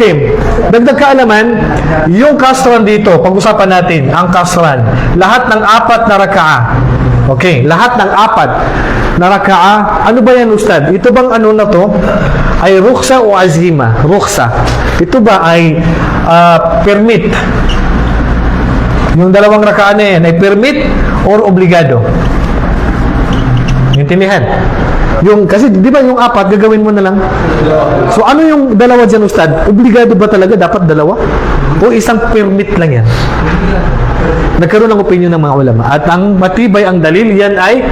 Okay. Dagdag kaalaman, yung kasran dito, pag-usapan natin, ang kasran. Lahat ng apat na rakaa. Okay, lahat ng apat na rakaa. Ano ba yan, Ustad? Ito bang ano na to? Ay ruksa o azima? Ruksa. Ito ba ay ah, permit? Yung dalawang rakaa na yan ay permit or obligado? Intindihan? Yung, kasi di ba yung apat, gagawin mo na lang? So ano yung dalawa dyan, Ustad? Obligado ba talaga? Dapat dalawa? O isang permit lang yan? Nagkaroon ng opinion ng mga ulama. At ang matibay ang dalil, yan ay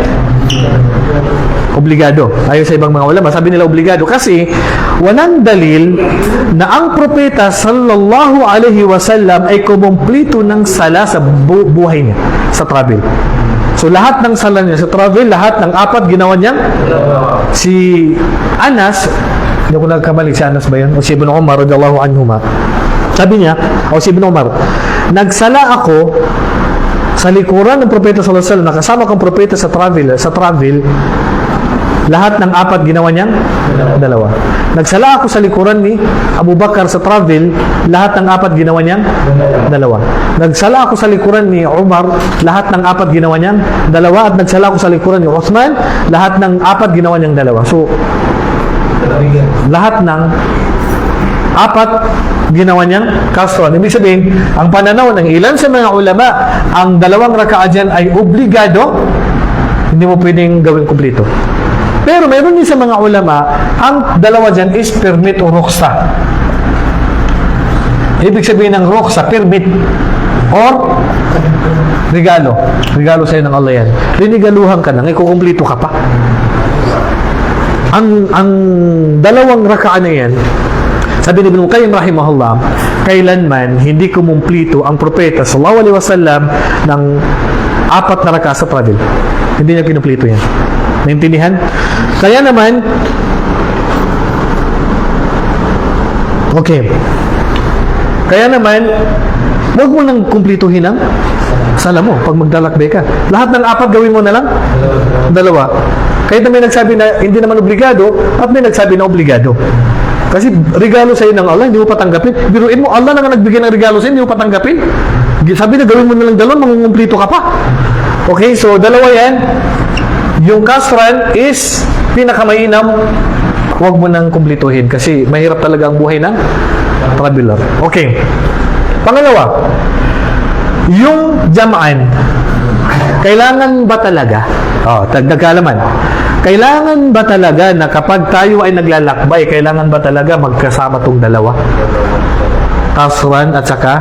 obligado. Ayon sa ibang mga ulama, sabi nila obligado kasi walang dalil na ang propeta sallallahu alaihi wasallam ay kumumplito ng sala sa bu- buhay niya sa travel. So lahat ng sala niya sa travel, lahat ng apat ginawa niya. Si Anas, hindi ko nagkamali si Anas ba yun? O si Ibn Umar radiyallahu anhuma. Sabi niya, o si Ibn Umar, nagsala ako sa likuran ng propeta sallallahu alaihi wasallam, nakasama kong propeta sa travel, sa travel, lahat ng apat ginawa niyang dalawa. Nagsala ako sa likuran ni Abu Bakar sa travel, lahat ng apat ginawa niyang dalawa. Nagsala ako sa likuran ni Umar, lahat ng apat ginawa niyang dalawa. At nagsala ako sa likuran ni Uthman, lahat ng apat ginawa niyang dalawa. So, lahat ng apat ginawa niyang kasron. Ibig sabihin, ang pananaw ng ilan sa mga ulama, ang dalawang rakaa dyan ay obligado, hindi mo pwedeng gawin kumpleto. Pero meron din sa mga ulama, ang dalawa dyan is permit o ruksa. Ibig sabihin ng ruksa, permit or regalo. Regalo sa'yo ng Allah yan. Rinigaluhan ka na, ikukumplito ka pa. Ang, ang dalawang rakaan na yan, sabi ni Ibn Qayyim rahimahullah, kailanman hindi kumumplito ang propeta sallallahu alaihi wasallam ng apat na raka sa travel. Hindi niya kinumplito yan. Naintindihan? Kaya naman, okay. Kaya naman, huwag mo nang kumplituhin ang sala mo pag maglalakbay ka. Lahat ng apat gawin mo na lang? Dalawa. Kahit na may nagsabi na hindi naman obligado at may nagsabi na obligado. Kasi regalo sa'yo ng Allah, hindi mo patanggapin. Biruin mo, Allah na nga nagbigay ng regalo sa'yo, hindi mo patanggapin. Sabi na gawin mo na lang dalawang, mangungumplito ka pa. Okay, so dalawa yan. Yung kasran is pinakamainam. Huwag mo nang kumplituhin kasi mahirap talaga ang buhay ng traveler. Okay. Pangalawa, yung jamaan. Kailangan ba talaga? Oh, dagdag kaalaman. Kailangan ba talaga na kapag tayo ay naglalakbay, kailangan ba talaga magkasama tong dalawa? Kasran at saka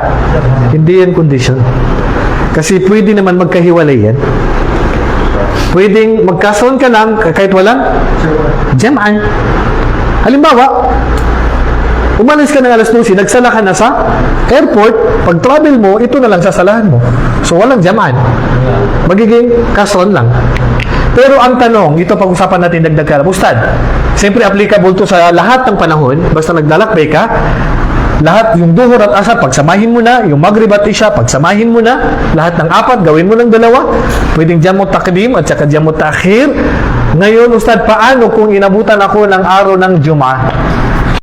hindi yan condition. Kasi pwede naman magkahiwalay yan. Pwedeng magkasron ka lang kahit walang jam'an. Halimbawa, umalis ka ng alas 12, nagsala ka na sa airport, pag travel mo, ito na lang sasalahan mo. So, walang jam'an. Magiging kasron lang. Pero ang tanong, ito pag-usapan natin dagdag ka, Ustad, siyempre applicable to sa lahat ng panahon, basta naglalakbay ka, lahat yung duhur at asar, pagsamahin mo na, yung maghrib at isya, pagsamahin mo na, lahat ng apat, gawin mo ng dalawa, pwedeng jamot takdim at saka jamot takhir. Ngayon, Ustad, paano kung inabutan ako ng araw ng Jum'ah?